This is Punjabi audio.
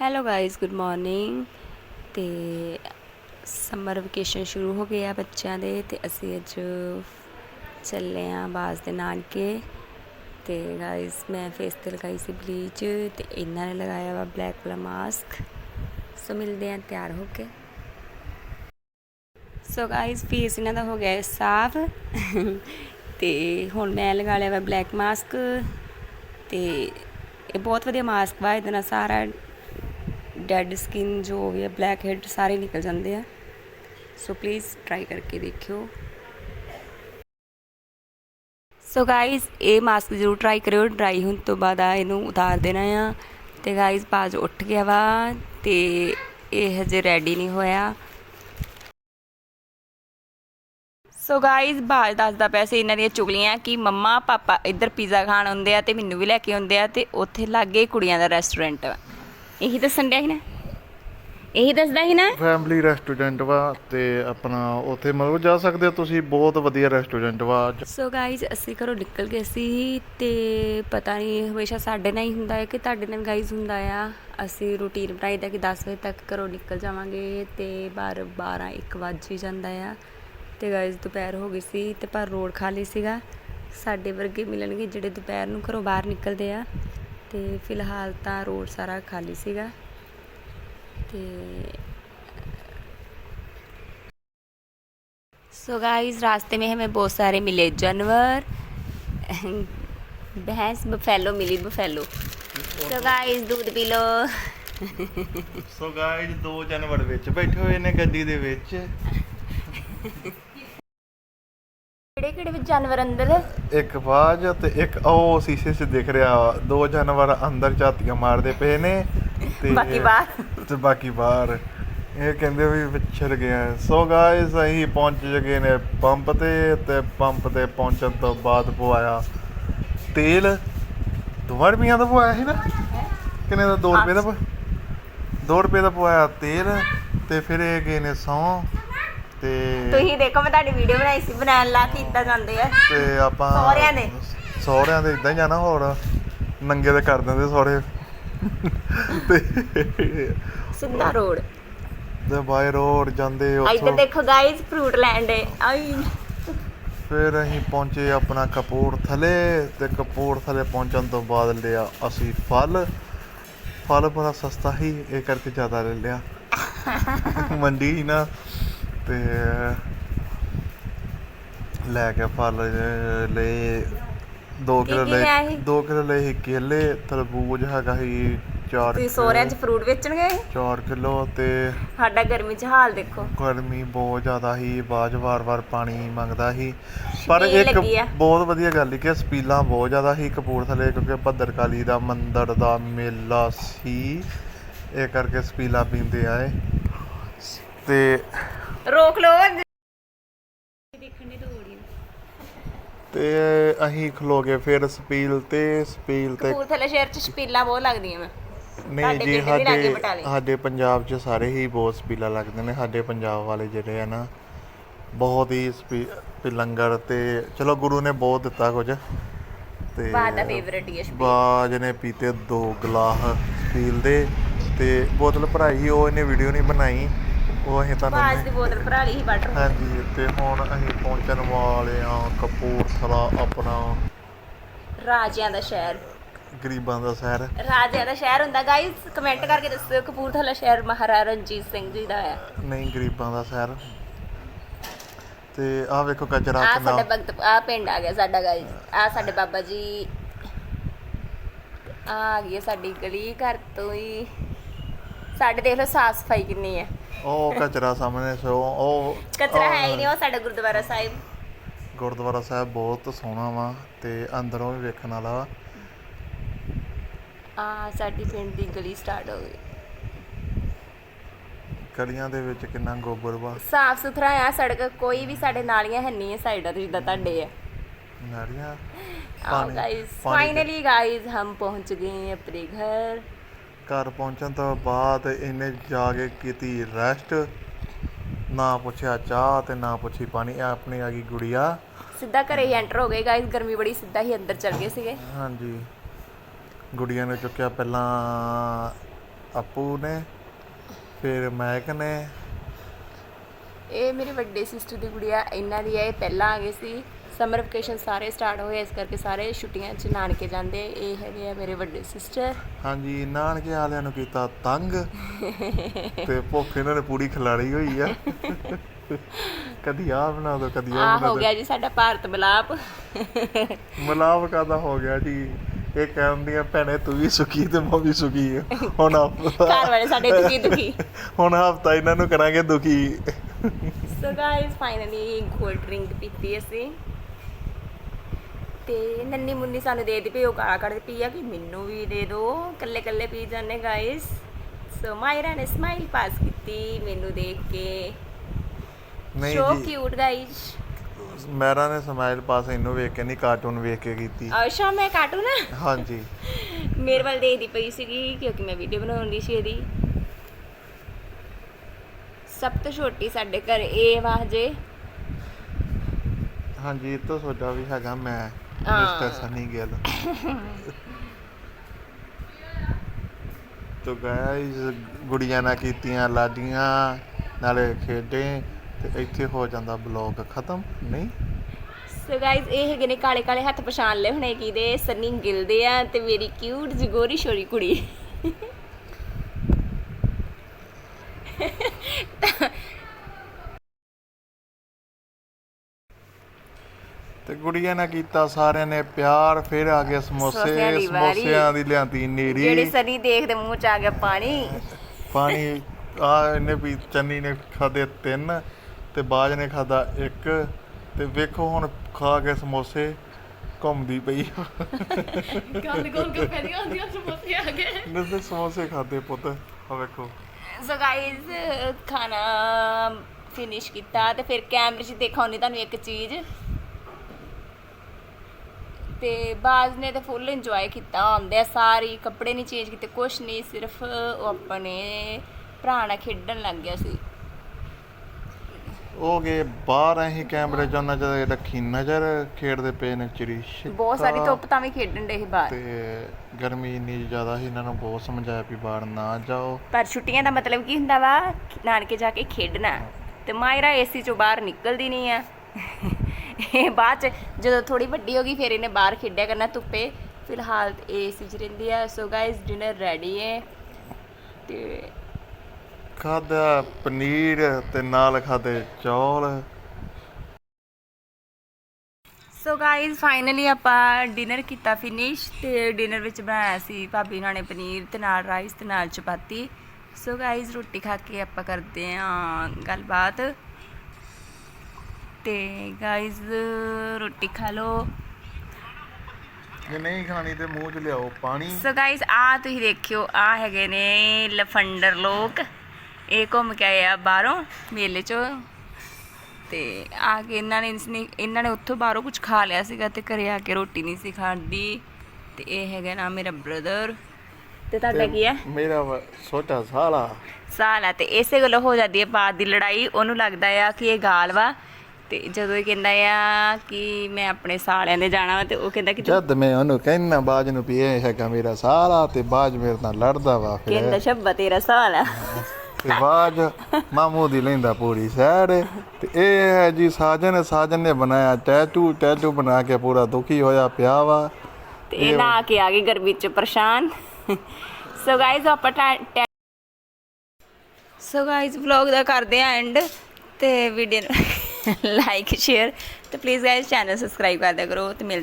ਹੈਲੋ ਗਾਇਸ ਗੁੱਡ ਮਾਰਨਿੰਗ ਤੇ ਸਮਰ ਵਕੇਸ਼ਨ ਸ਼ੁਰੂ ਹੋ ਗਏ ਆ ਬੱਚਿਆਂ ਦੇ ਤੇ ਅਸੀਂ ਅੱਜ ਚੱਲੇ ਆ ਬਾਜ਼ ਦੇ ਨਾਨਕੇ। ਤੇ ਗਾਇਸ ਮੈਂ ਫੇਸ ਤੇ ਲਗਾਈ ਸੀ ਬਲੀਚ ਤੇ ਇਹਨਾਂ ਨੇ ਲਗਾਇਆ ਵਾ ਬਲੈਕ ਵਾਲਾ ਮਾਸਕ ਸੋ ਮਿਲਦੇ ਆ, ਤਿਆਰ ਹੋ ਕੇ। ਸੋ ਗਾਇਸ ਫੇਸ ਇਹਨਾਂ ਦਾ ਹੋ ਗਿਆ ਸਾਫ਼। ਤੇ ਹੁਣ ਮੈਂ ਲਗਾ ਲਿਆ ਵਾ ਬਲੈਕ ਮਾਸਕ ਤੇ ਇਹ ਬਹੁਤ ਵਧੀਆ ਮਾਸਕ ਵਾ, ਇਹਦੇ ਨਾਲ ਸਾਰਾ ਡੈਡ ਸਕਿਨ ਜੋ ਵੀ ਹੈ ਬਲੈਕ ਹੈਡ ਸਾਰੇ ਨਿਕਲ ਜਾਂਦੇ ਆ। ਸੋ ਪਲੀਜ਼ ਟਰਾਈ ਕਰਕੇ ਦੇਖਿਓ। ਸੋ ਗਾਇਸ ਇਹ ਮਾਸਕ ਜ਼ਰੂਰ ਟਰਾਈ ਕਰਿਓ। ਡਰਾਈ ਹੋਣ ਤੋਂ ਬਾਅਦ ਆ ਇਹਨੂੰ ਉਤਾਰ ਦੇਣਾ ਆ। ਤੇ ਗਾਇਸ ਬਾਜ ਉੱਠ ਗਿਆ ਵਾ ਤੇ ਇਹ ਹਜੇ ਰੈਡੀ ਨਹੀਂ ਹੋਇਆ। ਸੋ ਗਾਇਸ ਬਾਜ ਦੱਸਦਾ ਪਿਆ ਸੀ ਇਹਨਾਂ ਦੀਆਂ ਚੁਗਲੀਆਂ ਕਿ ਮੰਮਾ, ਪਾਪਾ ਇੱਧਰ ਪੀਜ਼ਾ ਖਾਣ ਆਉਂਦੇ ਆ ਤੇ ਮੈਨੂੰ ਵੀ ਲੈ ਕੇ ਆਉਂਦੇ ਆ ਤੇ ਉੱਥੇ ਲਾਗੇ ਕੁੜੀਆਂ ਦਾ ਰੈਸਟੋਰੈਂਟ ਵਾ। ਇਹੀ ਦੱਸਣ ਡਿਆ ਸੀ ਨਾ? ਇਹੀ ਦੱਸਦਾ ਸੀ ਨਾ? ਫੈਮਿਲੀ ਰੈਸਟੋਰੈਂਟ ਵਾ ਤੇ ਆਪਣਾ ਉੱਥੇ ਮਤਲਬ ਜਾ ਸਕਦੇ ਹੋ ਤੁਸੀਂ ਬਹੁਤ ਵਧੀਆ ਰੈਸਟੋਰੈਂਟ ਵਾ। ਸੋ ਗਾਇਜ਼ ਅਸੀਂ ਘਰੋਂ ਨਿਕਲ ਗਏ ਸੀ ਤੇ ਪਤਾ ਨਹੀਂ ਹਮੇਸ਼ਾ ਸਾਡੇ ਨਾਲ ਹੀ ਹੁੰਦਾ ਹੈ ਕਿ ਤੁਹਾਡੇ ਨਾਲ ਗਾਇਜ਼ ਹੁੰਦਾ ਆ। ਅਸੀਂ ਰੂਟੀਨ ਬਣਾਈ ਦਾ ਕਿ 10 ਵਜੇ ਤੱਕ ਘਰੋਂ ਨਿਕਲ ਜਾਵਾਂਗੇ ਤੇ ਬਾਰ 12 1 ਵੱਜ ਹੀ ਜਾਂਦਾ ਆ। ਤੇ ਗਾਇਜ਼ ਦੁਪਹਿਰ ਹੋ ਗਈ ਸੀ ਤੇ ਪਰ ਰੋਡ ਖਾਲੀ ਸੀਗਾ। ਸਾਡੇ ਵਰਗੇ ਮਿਲਣਗੇ ਜਿਹੜੇ ਦੁਪਹਿਰ ਨੂੰ ਘਰੋਂ ਬਾਹਰ ਨਿਕਲਦੇ ਆ। ਤੇ ਫਿਲਹਾਲ ਤਾਂ ਰੋਡ ਸਾਰਾ ਖਾਲੀ ਸੀਗਾ ਤੇ सो गाइस रास्ते में हमें बहुत सारे मिले जानवर भैंस बफेलो मिली बफेलो सो गाइस दूध पी लो ਸੋ ਗਾਇਜ਼ ਦੋ ਜਾਨਵਰ ਵਿੱਚ ਬੈਠੇ ਹੋਏ ਨੇ ਗੱਡੀ ਦੇ ਵਿੱਚ ਕਿਹੜੇ ਕਿਹੜੇ ਵਿੱਚ ਜਾਨਵਰ ਅੰਦਰ? ਇੱਕ ਬਾਜ ਤੇ ਇੱਕ ਉਹ ਸ਼ੀਸ਼ੇ 'ਚ ਦਿਖ ਰਿਹਾ ਦੋ ਜਾਨਵਰ ਅੰਦਰ ਝਾਤੀਆਂ ਮਾਰਦੇ ਪਏ ਨੇ ਤੇ ਬਾਕੀ ਬਾਹਰ। ਤੇ ਬਾਕੀ ਬਾਹਰ। ਇਹ ਕਹਿੰਦੇ ਵੀ ਵਿਛੜ ਗਿਆ ਸੋ ਗਾਇਸ ਅਸੀਂ ਪਹੁੰਚ ਗਏ ਨੇ ਪੰਪ ਤੇ ਤੇ ਪੰਪ ਤੇ ਪਹੁੰਚਣ ਤੋਂ ਬਾਅਦ ਪਵਾਇਆ ਤੇਲ। ਦੋ ਰੁਪਈਆਂ ਦਾ ਪਵਾਇਆ ਸੀ ਨਾ? ਕਿੰਨੇ ਦਾ? 2 ਰੁਪਏ ਦਾ ਪ- ਦੋ ਰੁਪਏ ਦਾ ਪਵਾਇਆ ਤੇਲ ਤੇ ਫਿਰ ਇਹ ਗਏ ਨੇ ਸੌ। ਤੇ ਤੁਸੀਂ ਦੇਖੋ ਮੈਂ ਤੁਹਾਡੀ ਵੀਡੀਓ ਬਣਾਈ ਸੀ ਬਣਾਉਣ ਲਾ ਕੇ ਇੱਦਾਂ ਜਾਂਦੇ ਆ। ਤੇ ਆਪਾਂ ਸਹੁਰਿਆਂ ਦੇ? ਸਹੁਰਿਆਂ ਦੇ ਇਦਾਂ ਹੀ ਜਾਣਾ ਹੋਰ ਨੰਗੇ ਦੇ ਕਰ ਦਿੰਦੇ ਸਹੁਰੇ। ਤੇ ਸਿੱਧਾ ਰੋਡ। ਤੇ ਬਾਈ ਰੋਡ ਜਾਂਦੇ ਇੱਧਰ ਉੱਥੋਂ। ਦੇਖੋ ਗਾਇਸ ਫਰੂਟ ਲੈਂਡ ਹੈ ਆਈ। ਫਿਰ ਅਸੀਂ ਪਹੁੰਚੇ ਆਪਣਾ ਕਪੂਰਥਲੇ ਤੇ ਕਪੂਰਥਲੇ ਪਹੁੰਚਣ ਤੋਂ ਬਾਅਦ ਲਿਆ ਅਸੀਂ ਫਲ। ਫਲ ਬੜਾ ਸਸਤਾ ਹੀ ਇਹ ਕਰਕੇ ਜ਼ਿਆਦਾ ਲੈ ਲਿਆ। ਮੰਡੀ ਨਾ। ਤੇ ਲੈ ਕੇ ਫਲ ਲਏ 2 ਕੀ ਕਿਲੋ ਕੀ ਲਏ ਲਿਆ ਸੀ? 2 ਕਿਲੋ ਲਏ ਸੀ ਕੇਲੇ ਤਰਬੂਜ ਹੈਗਾ ਸੀ 4 ਤੁਸੀਂ ਸੋਹਰਿਆਂ 'ਚ ਫਰੂਟ ਵੇਚਣ ਗਏ 4 ਕਿਲੋ ਤੇ ਸਾਡਾ ਗਰਮੀ 'ਚ ਹਾਲ ਦੇਖੋ। ਗਰਮੀ ਬਹੁਤ ਜ਼ਿਆਦਾ ਸੀ ਬਾਜ ਵਾਰ-ਵਾਰ ਪਾਣੀ ਮੰਗਦਾ ਸੀ। ਪਰ ਛਬੀਲ ਇੱਕ ਲੱਗੀ ਆ। ਬਹੁਤ ਵਧੀਆ ਗੱਲ ਸੀ ਕਿ ਸਪੀਲਾਂ ਬਹੁਤ ਜ਼ਿਆਦਾ ਸੀ ਕਪੂਰਥਲੇ ਕਿਉਂਕਿ ਭੱਦਰਕਾਲੀ ਦਾ ਮੰਦਿਰ ਦਾ ਮੇਲਾ ਸੀ। ਇਹ ਕਰਕੇ ਸਪੀਲਾਂ ਪੀਂਦੇ ਆਏ। ਤੇ ਰੋਕ ਲੋ ਦੇਖਣ ਦੀ ਦੌੜੀ ਤੇ ਅਸੀਂ ਖਲੋ ਗਏ ਫਿਰ ਸਪੀਲ ਤੇ ਸਪੀਲ ਤੇ ਕਪੂਰਥਲੇ ਸ਼ਹਿਰ 'ਚ ਛਪੀਲਾਂ ਬਹੁਤ ਲੱਗਦੀਆਂ ਮੈਂ ਨਹੀਂ ਜੀ ਸਾਡੇ। ਸਾਡੇ ਪੰਜਾਬ 'ਚ ਸਾਰੇ ਹੀ ਬਹੁਤ ਸਪੀਲਾਂ ਲੱਗਦੇ ਨੇ। ਸਾਡੇ ਪੰਜਾਬ ਵਾਲੇ ਜਿਹੜੇ ਆ ਨਾ ਬਹੁਤ ਹੀ ਲੰਗਰ ਤੇ ਚਲੋ ਗੁਰੂ ਨੇ ਬਹੁਤ ਦਿੱਤਾ ਕੁਝ। ਤੇ ਬਾਦ ਦਾ ਫੇਵਰਟ ਡਿਸ਼ ਬਾਜ ਨੇ ਪੀਤੇ ਦੋ ਗਲਾਸ ਸਟੀਲ ਦੇ ਤੇ ਬੋਤਲ ਭਰਾਈ ਉਹ ਇਹਨੇ ਵੀਡੀਓ ਨਹੀਂ ਬਣਾਈ। ਉਹ ਅਸੀਂ ਬਾਜ ਤੁਹਾਨੂੰ ਦੀ ਬੋਤਲ ਭਰਾ ਲਈ ਸੀ ਵਾਟਰ ਹਾਂਜੀ ਤੇ ਹੁਣ ਅਸੀਂ ਪਹੁੰਚਣ ਵਾਲੇ ਆ ਕਪੂਰਥਲਾ ਆਪਣਾ। ਰਾਜਿਆਂ ਦਾ ਸ਼ਹਿਰ। ਗਰੀਬਾਂ ਦਾ ਸ਼ਹਿਰ। ਰਾਜਿਆਂ ਦਾ ਸ਼ਹਿਰ ਹੁੰਦਾ। ਗਾਇਸ ਕਮੈਂਟ ਕਰਕੇ ਦੱਸਿਓ ਕਪੂਰਥਲਾ ਸ਼ਹਿਰ ਮਹਾਰਾਜਾ ਰਣਜੀਤ ਸਿੰਘ ਜੀ ਦਾ ਹੈ। ਨਹੀਂ ਗਰੀਬਾਂ ਦਾ ਸ਼ਹਿਰ। ਤੇ ਆਹ ਵੇਖੋ ਕਚਰਾ ਆ ਕਿੰਨਾ। ਸਾਡਾ ਭਗਤ ਆ ਪਿੰਡ ਆ ਗਿਆ ਸਾਡਾ ਗਾਇਸ ਆ ਸਾਡੇ ਬਾਬਾ ਜੀ। ਆ ਆ ਗਈ ਹੈ ਸਾਡੀ ਗਲੀ ਘਰ ਤੋਂ ਹੀ। ਸਾਡੇ ਦੇਖ ਲਓ ਸਾਫ਼ ਸਫ਼ਾਈ ਕਿੰਨੀ ਹੈ। ਉਹ ਕਚਰਾ ਸਾਹਮਣੇ ਸੋ ਉਹ ਕਚਰਾ ਹੈ ਹੀ ਨਹੀਂ ਉਹ ਸਾਡਾ ਗੁਰਦੁਆਰਾ ਸਾਹਿਬ ਗੁਰਦੁਆਰਾ ਸਾਹਿਬ ਬਹੁਤ ਸੋਹਣਾ ਵਾ ਤੇ ਅੰਦਰੋਂ ਵੀ ਵੇਖਣ ਵਾਲਾ ਵਾ ਆ ਸਾਡੀ ਪਿੰਡ ਦੀ ਗਲੀ ਸਟਾਰਟ ਹੋ ਗਈ ਗਲੀਆਂ ਦੇ ਵਿੱਚ ਕਿੰਨਾ ਗੋਬਰ ਵਾ ਸਾਫ ਸੁਥਰਾ ਆ ਸੜਕ ਕੋਈ ਵੀ ਸਾਡੇ ਨਾਲੀਆਂ ਹੈ ਨਹੀਂ ਹੈ ਸਾਈਡਾਂ ਤੇ ਜਿੱਦਾਂ ਤੁਹਾਡੇ ਆ ਨਾਲੀਆਂ आओ पानी- गाइस पानी फाइनली गाइस हम पहुंच गए हैं अपने घर ਘਰ ਪਹੁੰਚਣ ਤੋਂ ਬਾਅਦ ਇਹਨੇ ਜਾ ਕੇ ਕੀਤੀ ਰੈਸਟ ਨਾ ਪੁੱਛਿਆ ਚਾਹ ਤੇ ਨਾ ਪੁੱਛੀ ਪਾਣੀ। ਆਪਣੀ ਆ ਗਈ ਗੁੜੀਆ। ਸਿੱਧਾ ਘਰੇ ਹੀ ਐਂਟਰ ਹੋ ਗਏ ਗਾਇਸ ਗਰਮੀ ਬੜੀ ਸਿੱਧਾ ਹੀ ਅੰਦਰ ਚਲ ਗਏ ਸੀਗੇ। ਹਾਂਜੀ। ਗੁੜੀਆ ਨੇ ਚੁੱਕਿਆ ਪਹਿਲਾਂ ਆਪੂ ਨੇ ਫਿਰ ਮੈਕ ਨੇ। ਇਹ ਮੇਰੇ ਵੱਡੇ ਸਿਸਟਰ ਦੀ ਗੁੜੀਆ। ਇਹਨਾਂ ਦੀ ਹੈ ਇਹ ਪਹਿਲਾਂ ਆ ਗਏ ਸੀ। ਸਮਰ ਵਕੇਸ਼ਨ ਸਾਰੇ ਸਟਾਰਟ ਹੋਏ ਇਸ ਕਰਕੇ ਸਾਰੇ ਛੁੱਟੀਆਂ 'ਚ ਨਾਨਕੇ ਜਾਂਦੇ। ਇਹ ਹੈਗੇ ਆ ਮੇਰੇ ਵੱਡੇ ਸਿਸਟਰ ਹਾਂਜੀ ਨਾਨਕੇ ਵਾਲਿਆਂ ਨੂੰ ਕੀਤਾ ਤੰਗ। ਤੇ ਭੁੱਖ ਇਹਨਾਂ ਨੇ ਪੂਰੀ ਖਿਲਾੜੀ ਹੋਈ ਆ। ਕਦੀ ਆ ਬਣਾ ਦੋ ਕਦੀ ਆ ਆ ਹੋ ਗਿਆ ਜੀ ਸਾਡਾ ਭਾਰਤ ਮਿਲਾਪ। ਮਲਾਪ ਕਾਦਾ ਹੋ ਗਿਆ ਜੀ? ਇਹ ਕਹਿੰਦੀਆਂ ਭੈਣੇ ਤੂੰ ਵੀ ਸੁਖੀ ਤੇ ਮੈਂ ਵੀ ਸੁਖੀ। ਹੁਣ ਘਰ ਵਾਲੇ ਸਾਡੇ ਦੁਖੀ ਦੁਖੀ। ਹੁਣ ਹਫਤਾ ਇਹਨਾਂ ਨੂੰ ਕਰਾਂਗੇ ਦੁਖੀ। So guys finally cold drink ਪੀਤੀ ਅਸੀਂ। ਤੇ ਨੰਨੀ ਮੁੰਨੀ ਸਾਨੂੰ ਦੇ ਦੀ ਪਈ ਉਹ ਗਾਲਾਂ ਕੱਢ ਪਈ ਆ ਕਿ ਮੈਨੂੰ ਵੀ ਦੇ ਦਿਓ ਕੱਲੇ ਕੱਲੇ ਪੀ ਜਾਂਦੇ ਗਾਇਸ ਸੋ ਮਾਇਰਾ ਨੇ ਸਮਾਈਲ ਪਾਸ ਕੀਤੀ ਮੈਨੂੰ ਦੇਖ ਕੇ। ਨਹੀਂ ਸੋ ਜੀ। ਕਿਊਟ ਗਾਇਸ ਮੈਰਾ ਨੇ ਸਮਾਈਲ ਪਾਸ ਇਹਨੂੰ ਵੇਖ ਕੇ ਨਹੀਂ ਕਾਰਟੂਨ ਵੇਖ ਕੇ ਕੀਤੀ। ਅੱਛਾ ਮੈਂ ਕਾਟੂ ਨਾ ਹਾਂਜੀ। ਮੇਰੇ ਵੱਲ ਦੇਖਦੀ ਪਈ ਸੀਗੀ ਕਿਉਂਕਿ ਮੈਂ ਵੀਡੀਓ ਬਣਾਉਂਦੀ ਸੀ ਇਹਦੀ। ਸਭ ਤੋਂ ਛੋਟੀ ਸਾਡੇ ਘਰ ਇਹ ਵਾ ਜੇ ਹਾਂਜੀ ਇਹ ਤਾਂ ਤੁਹਾਡਾ ਵੀ ਹੈਗਾ ਮੈਂ। ਗਾਇਸ ਗੁੜੀਆਂ ਨਾਲ ਕੀਤੀਆਂ ਲਾਡੀਆਂ ਨਾਲੇ ਖੇਡੇ ਤੇ ਇੱਥੇ ਹੋ ਜਾਂਦਾ ਬਲੌਗ ਖਤਮ? ਨਹੀਂ? ਸੋ ਗਾਇਜ਼ ਇਹ ਹੈਗੇ ਨੇ ਕਾਲੇ ਕਾਲੇ ਹੱਥ ਪਛਾਣ ਲਏ ਹੁਣੇ ਕਿਹਦੇ ਸੰਨੀ ਗਿੱਲ ਦੇ ਆ ਤੇ ਮੇਰੀ ਕਿਊਟ ਜਿਹੀ ਗੋਰੀ ਛੋਰੀ ਕੁੜੀ। ਤੇ ਗੁੜੀਆਂ ਨਾਲ ਕੀਤਾ ਸਾਰਿਆਂ ਨੇ ਪਿਆਰ ਫਿਰ ਆ ਗਏ ਸਮੋਸੇ ਸਮੋਸਿਆਂ ਦੀ ਲਿਆਂਦੀ ਜਿਹੜੇ ਨੀਰੀ ਸੰਨੀ ਦੇਖਦੇ ਮੂੰਹ ਚ ਆ ਗਿਆ ਪਾਣੀ। ਪਾਣੀ ਆ ਇਹਨੇ ਵੀ ਚੰਨੀ ਨੇ ਖਾਦੇ ਤਿੰਨ ਤੇ ਬਾਜ ਨੇ ਖਾਦਾ ਇੱਕ ਤੇ ਵੇਖੋ ਹੁਣ ਖਾ ਕੇ ਸਮੋਸੇ ਘੁੰਮਦੀ ਪਈ। ਗੱਲ ਗੋਲ ਗੱਪੇ ਦੀਆਂ ਹੁੰਦੀਆਂ ਸਮੋਸੇ ਆ ਗਏ। ਨਿੱਦੇ ਸਮੋਸੇ ਖਾਦੇ ਪੁੱਤ ਆ ਵੇਖੋ। ਸੋ ਗਾਇਜ਼ ਖਾਣਾ ਫਿਨਿਸ਼ ਕੀਤਾ ਤੇ ਫਿਰ ਕੈਮਰੇ 'ਚ ਦਿਖਾਉਣੀ ਤੁਹਾਨੂੰ ਇੱਕ ਚੀਜ਼। ਤੇ ਬਾਜ਼ ਨੇ ਤਾਂ ਫੁੱਲ ਇੰਜੋਏ ਕੀਤਾ ਆਉਂਦੇ ਸਾਰੀ ਕੱਪੜੇ ਨਹੀਂ ਚੇਂਜ ਕੀਤੇ ਕੁਛ ਨਹੀਂ ਸਿਰਫ ਉਹ ਆਪਣੇ ਭਰਾ ਨਾਲ ਖੇਡਣ ਲੱਗ ਗਿਆ ਸੀ। ਉਹ ਗਏ ਬਾਹਰ ਅਸੀਂ ਕੈਮਰੇ 'ਚ ਉਹਨਾਂ ਜਦ ਰੱਖੀ ਨਜ਼ਰ ਖੇਡਦੇ ਪਏ ਨੇ ਚਿੜੀ ਬਹੁਤ ਸਾਰੀ ਧੁੱਪ ਤਾਂ ਵੀ ਖੇਡਣ ਦੇ ਸੀ ਬਾਹਰ। ਤੇ ਗਰਮੀ ਇੰਨੀ ਜ਼ਿਆਦਾ ਸੀ ਇਹਨਾਂ ਨੂੰ ਬਹੁਤ ਸਮਝਾਇਆ ਵੀ ਬਾਹਰ ਨਾ ਜਾਓ। ਪਰ ਛੁੱਟੀਆਂ ਦਾ ਮਤਲਬ ਕੀ ਹੁੰਦਾ ਵਾ ਨਾਨਕੇ ਜਾ ਕੇ ਖੇਡਣਾ। ਤੇ ਮਾਇਰਾ ਏਸੀ ਚੋਂ ਬਾਹਰ ਨਿਕਲਦੀ ਨਹੀਂ ਆ। ਇਹ ਬਾਅਦ ਚ ਜਦੋਂ ਥੋੜੀ ਵੱਡੀ ਹੋ ਗਈ ਫਿਰ ਇਹਨੇ ਬਾਹਰ ਖੇਡਿਆ ਕਰਨਾ ਧੁੱਪੇ। ਫਿਲਹਾਲ ਏਸੀ 'ਚ ਰਹਿੰਦੀ ਆ। ਸੋ ਗਾਇਸ ਡਿਨਰ ਰੈਡੀ ਹੈ ਤੇ ਖਾਦਾ ਪਨੀਰ ਤੇ ਨਾਲ ਖਾਦੇ ਚੌਲ। ਸੋ ਗਾਇਸ ਫਾਈਨਲੀ ਆਪਾਂ ਡਿਨਰ ਕੀਤਾ ਫਿਨਿਸ਼ ਤੇ ਡਿਨਰ ਵਿੱਚ ਬਣਾਇਆ ਸੀ ਭਾਬੀ ਨਾਲ ਨੇ ਪਨੀਰ ਤੇ ਨਾਲ ਰਾਈਸ ਤੇ ਨਾਲ ਚਪਾਤੀ। ਸੋ ਗਾਇਸ ਰੋਟੀ ਖਾ ਕੇ ਆਪਾਂ ਕਰਦੇ ਆਂ ਗੱਲਬਾਤ। ਤੇ ਗਾਇਸ ਰੋਟੀ ਖਾ ਲਓ। ਜੇ ਨਹੀਂ ਖਾਣੀ ਤੇ ਮੂੰਹ 'ਚ ਲਿਆਓ ਪਾਣੀ। ਸੋ ਗਾਇਸ ਆ ਤੁਸੀਂ ਦੇਖਿਓ ਆ ਹੈਗੇ ਨੇ ਲਫੰਡਰ ਲੋਕ। ਇਹ ਘੁੰਮ ਕੇ ਆਏ ਆ ਬਾਹਰੋਂ ਮੇਲੇ ਚੋਂ। ਤੇ ਆ ਕੇ ਇਹਨਾਂ ਨੇ ਇਹਨਾਂ ਨੇ ਉੱਥੋਂ ਬਾਹਰੋਂ ਕੁਝ ਖਾ ਲਿਆ ਸੀਗਾ ਤੇ ਘਰੇ ਆ ਕੇ ਰੋਟੀ ਨਹੀਂ ਸੀ ਖਾਂਦੀ। ਤੇ ਇਹ ਹੈਗਾ ਨਾ ਮੇਰਾ ਬ੍ਰਦਰ ਤੇ ਤੁਹਾਡਾ ਕੀ ਹੈ? ਮੇਰਾ ਛੋਟਾ ਸਾਲਾ। ਸਾਲ ਤੇ ਇਸੇ ਗੱਲੋਂ ਹੋ ਜਾਂਦੀ ਹੈ ਬਾਤ ਦੀ ਲੜਾਈ। ਉਹਨੂੰ ਲੱਗਦਾ ਆ ਕਿ ਇਹ ਗਾਲ ਵਾ। ਤੇ ਜਦੋਂ ਇਹ ਕਹਿੰਦਾ ਆ ਕਿ ਮੈਂ ਆਪਣੇ ਸਾਲਿਆਂ ਦੇ ਜਾਣਾ ਵਾ ਤੇ ਉਹ ਕਹਿੰਦਾ ਕਿ ਤੂੰ ਜਦ ਮੈਂ ਉਹਨੂੰ ਕਹਿਣਾ ਬਾਜ ਨੂੰ ਵੀ ਇਹ ਹੈਗਾ ਮੇਰਾ ਸਾਲਾ ਤੇ ਬਾਜ ਮੇਰੇ ਨਾਲ ਲੜਦਾ ਵਾ ਕਹਿੰਦਾ ਫਿਰ ਸ਼ੱਬਾ ਤੇਰਾ ਸਾਲ। ਆ ਤੇ ਬਾਜ ਮਾਮੂ ਦੀ ਲੈਂਦਾ ਪੂਰੀ ਸੈਰ ਤੇ ਇਹ ਹੈ ਜੀ ਸਾਜਨ ਸਾਜਨ ਨੇ ਬਣਾਇਆ ਟੈਟੂ ਟੈਟੂ ਬਣਾ ਕੇ ਪੂਰਾ ਦੁਖੀ ਹੋਇਆ ਪਿਆ ਵਾ। ਤੇ ਇਹ ਨਾ ਆ ਕੇ ਆ ਗਈ ਗਰਮੀ ਚ ਪਰੇਸ਼ਾਨ। ਸੋ ਗਾਇਜ਼ ਆਪਾਂ ਸੋ ਗਾਇਜ਼ ਵਲੌਗ ਦਾ ਕਰਦੇ ਆ ਐਂਡ ਤੇ ਵੀਡੀਓ ਲਾਈਕ ਸ਼ੇਅਰ ਤੇ ਪਲੀਜ਼ ਗਾਇਜ਼ ਚੈਨਲ ਸਬਸਕ੍ਰਾਈਬ ਕਰ ਦਿਆ ਕਰੋ ਤੇ ਮਿਲ